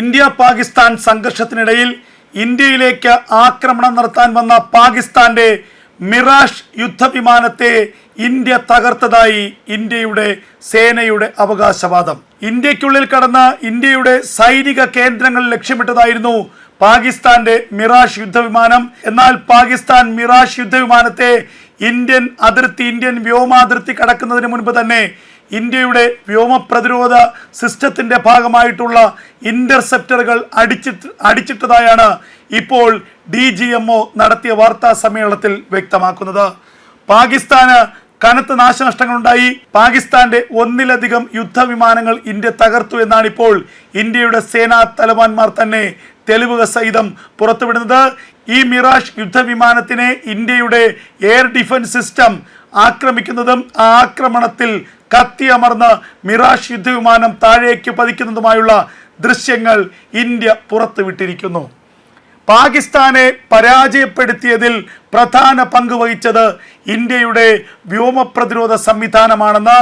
India Pakistan സംഘർഷത്തിനിടയിൽ ഇന്ത്യയിലേക്ക് ആക്രമണം നടത്താൻ വന്ന പാകിസ്ഥാന്റെ മിറാഷ് യുദ്ധവിമാനത്തെ ഇന്ത്യ തകർത്തതായി ഇന്ത്യയുടെ സേനയുടെ അവകാശവാദം. ഇന്ത്യക്കുള്ളിൽ കടന്ന ഇന്ത്യയുടെ സൈനിക കേന്ദ്രങ്ങൾ ലക്ഷ്യമിട്ടതായിരുന്നു പാകിസ്ഥാന്റെ മിറാഷ് യുദ്ധവിമാനം. എന്നാൽ പാകിസ്ഥാൻ മിറാഷ് യുദ്ധവിമാനത്തെ ഇന്ത്യൻ അതിർത്തി ഇന്ത്യൻ വ്യോമാതിർത്തി കടക്കുന്നതിന് മുൻപ് തന്നെ ഇന്ത്യയുടെ വ്യോമ പ്രതിരോധ സിസ്റ്റത്തിന്റെ ഭാഗമായിട്ടുള്ള ഇന്റർസെപ്റ്ററുകൾ അടിച്ചിട്ട് അടിച്ചിട്ടതായാണ് ഇപ്പോൾ ഡി ജി എം ഒ നടത്തിയ വാർത്താ സമ്മേളനത്തിൽ വ്യക്തമാക്കുന്നത്. പാകിസ്ഥാന് കനത്ത നാശനഷ്ടങ്ങളുണ്ടായി. പാകിസ്ഥാന്റെ ഒന്നിലധികം യുദ്ധവിമാനങ്ങൾ ഇന്ത്യ തകർത്തു എന്നാണ് ഇപ്പോൾ ഇന്ത്യയുടെ സേനാ തലവാന്മാർ തന്നെ തെളിവുകൾ സഹിതം പുറത്തുവിടുന്നത്. ഈ മിറാഷ് യുദ്ധവിമാനത്തിനെ ഇന്ത്യയുടെ എയർ ഡിഫൻസ് സിസ്റ്റം ആക്രമിക്കുന്നതും ആ ആക്രമണത്തിൽ കത്തിയമർന്ന് മിറാഷ് യുദ്ധവിമാനം താഴേക്ക് പതിക്കുന്നതുമായുള്ള ദൃശ്യങ്ങൾ ഇന്ത്യ പുറത്തുവിട്ടിരിക്കുന്നു. പാകിസ്ഥാനെ പരാജയപ്പെടുത്തിയതിൽ പ്രധാന പങ്ക് വഹിച്ചത് ഇന്ത്യയുടെ വ്യോമ പ്രതിരോധ സംവിധാനമാണെന്ന്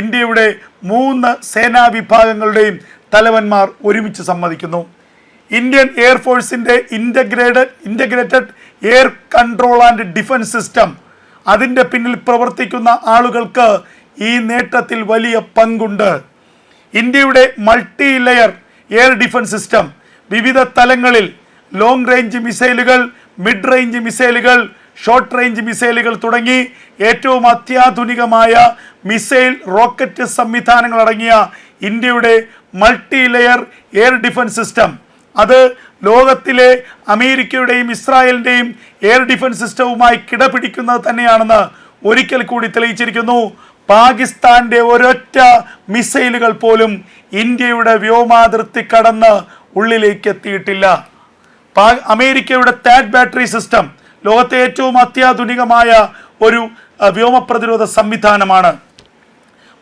ഇന്ത്യയുടെ മൂന്ന് സേനാ വിഭാഗങ്ങളുടെയും തലവന്മാർ ഒരുമിച്ച് സമ്മതിക്കുന്നു. Indian എയർഫോഴ്സിന്റെ integrated integrated air control and defence system അതിന്റെ പിന്നിൽ പ്രവർത്തിക്കുന്ന ആളുകൾക്ക് ഈ നേട്ടത്തിൽ വലിയ പങ്കുണ്ട്. ഇന്ത്യയുടെ multi layer air defence system വിവിധ തലങ്ങളിൽ ലോങ് റേഞ്ച് മിസൈലുകൾ മിഡ് റേഞ്ച് മിസൈലുകൾ ഷോർട്ട് റേഞ്ച് മിസൈലുകൾ തുടങ്ങി ഏറ്റവും അത്യാധുനികമായ മിസൈൽ റോക്കറ്റ് സംവിധാനങ്ങളടങ്ങിയ ഇന്ത്യയുടെ multi layer air defence system അത് ലോകത്തിലെ അമേരിക്കയുടെയും ഇസ്രായേലിന്റെയും എയർ ഡിഫൻസ് സിസ്റ്റവുമായി കിടപിടിക്കുന്നത് തന്നെയാണെന്ന് ഒരിക്കൽ കൂടി തെളിയിച്ചിരിക്കുന്നു. പാകിസ്ഥാന്റെ ഒരൊറ്റ മിസൈലുകൾ പോലും ഇന്ത്യയുടെ വ്യോമാതിർത്തി കടന്ന് ഉള്ളിലേക്ക് എത്തിയിട്ടില്ല. പാ- അമേരിക്കയുടെ താഡ് ബാറ്ററി സിസ്റ്റം ലോകത്തെ ഏറ്റവും അത്യാധുനികമായ ഒരു വ്യോമപ്രതിരോധ വ്യോമ പ്രതിരോധ സംവിധാനമാണ്.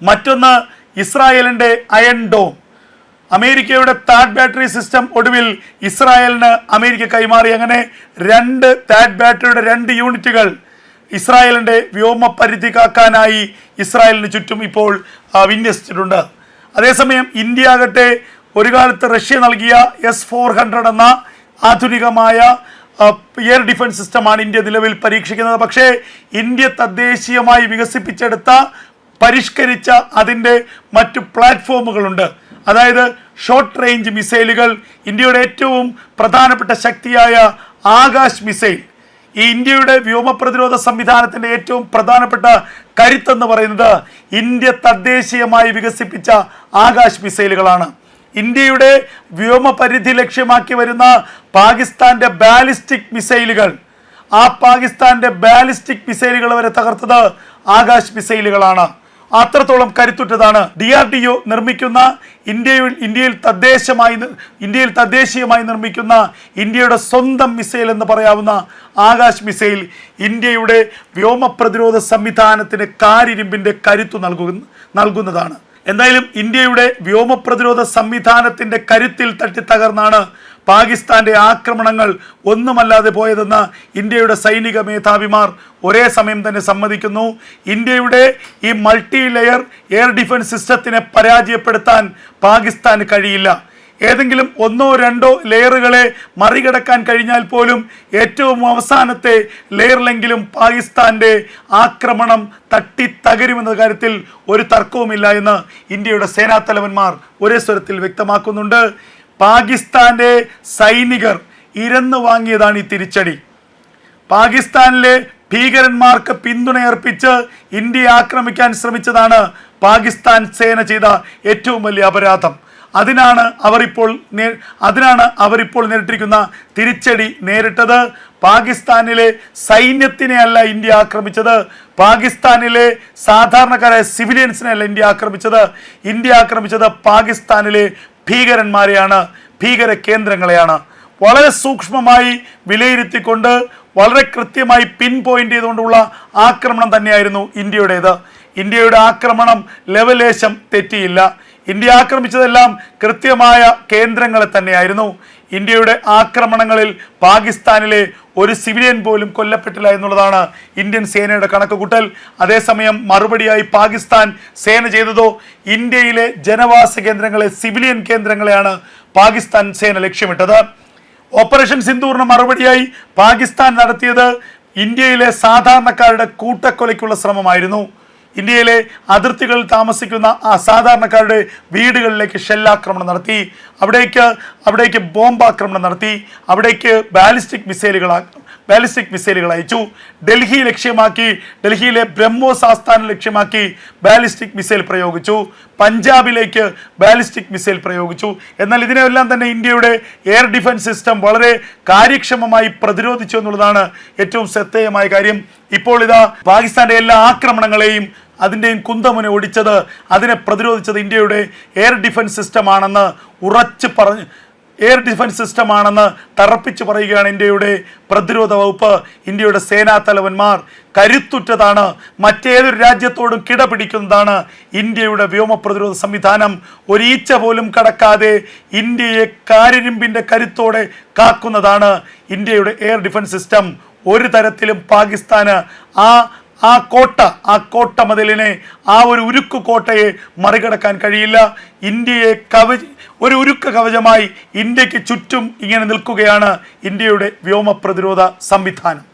മറ്റൊന്ന് ഇസ്രായേലിന്റെ അയൺ ഡോം. അമേരിക്കയുടെ താഡ് ബാറ്ററി സിസ്റ്റം ഒടുവിൽ ഇസ്രായേലിന് അമേരിക്ക കൈമാറി. അങ്ങനെ രണ്ട് താഡ് ബാറ്ററിയുടെ രണ്ട് യൂണിറ്റുകൾ ഇസ്രായേലിന്റെ വ്യോമ പരിധി കാക്കാനായി ഇസ്രായേലിന് ചുറ്റും ഇപ്പോൾ വിന്യസിച്ചിട്ടുണ്ട്. അതേസമയം ഇന്ത്യ ആകട്ടെ ഒരു കാലത്ത് റഷ്യ നൽകിയ എസ് ഫോർ ഹൺഡ്രഡ് എന്ന ആധുനികമായ എയർ ഡിഫൻസ് സിസ്റ്റമാണ് ഇന്ത്യ നിലവിൽ പരീക്ഷിക്കുന്നത്. പക്ഷേ ഇന്ത്യ തദ്ദേശീയമായി വികസിപ്പിച്ചെടുത്ത പരിഷ്കരിച്ച അതിന്റെ മറ്റ് പ്ലാറ്റ്ഫോമുകളുണ്ട്. അതായത് ഷോർട്ട് റേഞ്ച് മിസൈലുകൾ ഇന്ത്യയുടെ ഏറ്റവും പ്രധാനപ്പെട്ട ശക്തിയായ ആകാശ് മിസൈൽ ഈ ഇന്ത്യയുടെ വ്യോമ പ്രതിരോധ സംവിധാനത്തിന്റെ ഏറ്റവും പ്രധാനപ്പെട്ട കരുത്തെന്ന് പറയുന്നത് ഇന്ത്യ തദ്ദേശീയമായി വികസിപ്പിച്ച ആകാശ് മിസൈലുകളാണ് ഇന്ത്യയുടെ വ്യോമ പരിധി ലക്ഷ്യമാക്കി വരുന്ന പാകിസ്ഥാന്റെ ബാലിസ്റ്റിക് മിസൈലുകൾ ആ പാകിസ്ഥാന്റെ ബാലിസ്റ്റിക് മിസൈലുകൾ വരെ തകർത്തത് ആകാശ് മിസൈലുകളാണ് അത്രത്തോളം കരുത്തുറ്റതാണ്. ഡി ആർ ഡി ഒ നിർമ്മിക്കുന്ന ഇന്ത്യയിൽ ഇന്ത്യയിൽ തദ്ദേശമായി ഇന്ത്യയിൽ തദ്ദേശീയമായി നിർമ്മിക്കുന്ന ഇന്ത്യയുടെ സ്വന്തം മിസൈൽ എന്ന് പറയാവുന്ന ആകാശ് മിസൈൽ ഇന്ത്യയുടെ വ്യോമ പ്രതിരോധ സംവിധാനത്തിന് കാരിരുമ്പിന്റെ കരുത്തു നൽകുന്ന നൽകുന്നതാണ്. എന്തായാലും ഇന്ത്യയുടെ വ്യോമ പ്രതിരോധ സംവിധാനത്തിന്റെ കരുത്തിൽ തട്ടി തകർന്നാണ് പാകിസ്ഥാന്റെ ആക്രമണങ്ങൾ ഒന്നുമല്ലാതെ പോയതെന്ന് ഇന്ത്യയുടെ സൈനിക മേധാവിമാർ ഒരേ സമയം തന്നെ സമ്മതിക്കുന്നു. ഇന്ത്യയുടെ ഈ മൾട്ടി ലെയർ എയർ ഡിഫൻസ് സിസ്റ്റത്തിനെ പരാജയപ്പെടുത്താൻ പാകിസ്ഥാന് കഴിയില്ല. ഏതെങ്കിലും ഒന്നോ രണ്ടോ ലെയറുകളെ മറികടക്കാൻ കഴിഞ്ഞാൽ പോലും ഏറ്റവും അവസാനത്തെ ലെയറിലെങ്കിലും പാകിസ്ഥാന്റെ ആക്രമണം തട്ടി തകരുമെന്ന കാര്യത്തിൽ ഒരു തർക്കവുമില്ല എന്ന് ഇന്ത്യയുടെ സേനാ തലവന്മാർ ഒരേ സ്വരത്തിൽ വ്യക്തമാക്കുന്നുണ്ട്. പാകിസ്ഥാന്റെ സൈനികർ ഇരന്നു വാങ്ങിയതാണ് ഈ തിരിച്ചടി. പാകിസ്ഥാനിലെ ഭീകരന്മാർക്ക് പിന്തുണയർപ്പിച്ച് ഇന്ത്യയെ ആക്രമിക്കാൻ ശ്രമിച്ചതാണ് പാകിസ്ഥാൻ സേന ചെയ്ത ഏറ്റവും വലിയ അപരാധം. അതിനാണ് അവരിപ്പോൾ നേ- അതിനാണ് അവരിപ്പോൾ നേരിട്ടിരിക്കുന്ന തിരിച്ചടി നേരിട്ടത്. പാകിസ്ഥാനിലെ സൈന്യത്തിനെ അല്ല ഇന്ത്യ ആക്രമിച്ചത്. പാകിസ്ഥാനിലെ സാധാരണക്കാരായ സിവിലിയൻസിനെ അല്ല ഇന്ത്യ ആക്രമിച്ചത്. ഇന്ത്യ ആക്രമിച്ചത് പാകിസ്ഥാനിലെ ഭീകരന്മാരെയാണ് ഭീകര കേന്ദ്രങ്ങളെയാണ് വളരെ സൂക്ഷ്മമായി വിലയിരുത്തിക്കൊണ്ട് വളരെ കൃത്യമായി പിൻ പോയിന്റ് ചെയ്തുകൊണ്ടുള്ള ആക്രമണം തന്നെയായിരുന്നു ഇന്ത്യയുടേത്. ഇന്ത്യയുടെ ആക്രമണം ലെവലേശം തെറ്റിയില്ല. ഇന്ത്യ ആക്രമിച്ചതെല്ലാം കൃത്യമായ കേന്ദ്രങ്ങളെ തന്നെയായിരുന്നു. ഇന്ത്യയുടെ ആക്രമണങ്ങളിൽ പാകിസ്ഥാനിലെ ഒരു സിവിലിയൻ പോലും കൊല്ലപ്പെട്ടില്ല എന്നുള്ളതാണ് ഇന്ത്യൻ സേനയുടെ കണക്കുകൂട്ടൽ. അതേസമയം മറുപടിയായി പാകിസ്ഥാൻ സേന ചെയ്തതോ ഇന്ത്യയിലെ ജനവാസ കേന്ദ്രങ്ങളെ സിവിലിയൻ കേന്ദ്രങ്ങളെയാണ് പാകിസ്ഥാൻ സേന ലക്ഷ്യമിട്ടത്. ഓപ്പറേഷൻ സിന്ദൂറിന് മറുപടിയായി പാകിസ്ഥാൻ നടത്തിയത് ഇന്ത്യയിലെ സാധാരണക്കാരുടെ കൂട്ടക്കൊലയ്ക്കുള്ള ശ്രമമായിരുന്നു. ഇന്ത്യയിലെ അതിർത്തികളിൽ താമസിക്കുന്ന അസാധാരണക്കാരുടെ വീടുകളിലേക്ക് ഷെല്ലാക്രമണം നടത്തി. അവിടേക്ക് അവിടേക്ക് ബോംബാക്രമണം നടത്തി. അവിടേക്ക് ബാലിസ്റ്റിക് മിസൈലുകൾ ബാലിസ്റ്റിക് മിസൈലുകൾ അയച്ചു. ഡൽഹി ലക്ഷ്യമാക്കി ഡൽഹിയിലെ ബ്രഹ്മോസ് ആസ്ഥാനം ലക്ഷ്യമാക്കി ബാലിസ്റ്റിക് മിസൈൽ പ്രയോഗിച്ചു. പഞ്ചാബിലേക്ക് ബാലിസ്റ്റിക് മിസൈൽ പ്രയോഗിച്ചു. എന്നാൽ ഇതിനെല്ലാം തന്നെ ഇന്ത്യയുടെ എയർ ഡിഫൻസ് സിസ്റ്റം വളരെ കാര്യക്ഷമമായി പ്രതിരോധിച്ചു എന്നുള്ളതാണ് ഏറ്റവും ശ്രദ്ധേയമായ കാര്യം. ഇപ്പോൾ ഇതാ പാകിസ്ഥാന്റെ എല്ലാ ആക്രമണങ്ങളെയും അതിന്റെയും കുന്തമുനെ ഒടിച്ചത് അതിനെ പ്രതിരോധിച്ചത് ഇന്ത്യയുടെ എയർ ഡിഫൻസ് സിസ്റ്റമാണെന്ന് ഉറച്ച് പറഞ്ഞ് എയർ ഡിഫൻസ് സിസ്റ്റമാണെന്ന് തറപ്പിച്ച് പറയുകയാണ് ഇന്ത്യയുടെ പ്രതിരോധ വകുപ്പ് ഇന്ത്യയുടെ സേനാ തലവന്മാർ. കരുത്തുറ്റതാണ് മറ്റേതൊരു രാജ്യത്തോടും കിടപിടിക്കുന്നതാണ് ഇന്ത്യയുടെ വ്യോമ പ്രതിരോധ സംവിധാനം. ഒരീച്ച പോലും കടക്കാതെ ഇന്ത്യയെ കാരിരുമ്പിന്റെ കരുത്തോടെ കാക്കുന്നതാണ് ഇന്ത്യയുടെ എയർ ഡിഫൻസ് സിസ്റ്റം ഒരു തരത്തിലും പാകിസ്ഥാന് ആ ആ കോട്ട ആ കോട്ട മതിലിനെ ആ ഒരു ഉരുക്കു കോട്ടയെ മറികടക്കാൻ കഴിയില്ല. ഇന്ത്യയെ കവച ഒരു ഉരുക്ക് കവചമായി ഇന്ത്യയ്ക്ക് ചുറ്റും ഇങ്ങനെ നിൽക്കുകയാണ് ഇന്ത്യയുടെ വ്യോമ പ്രതിരോധ സംവിധാനം.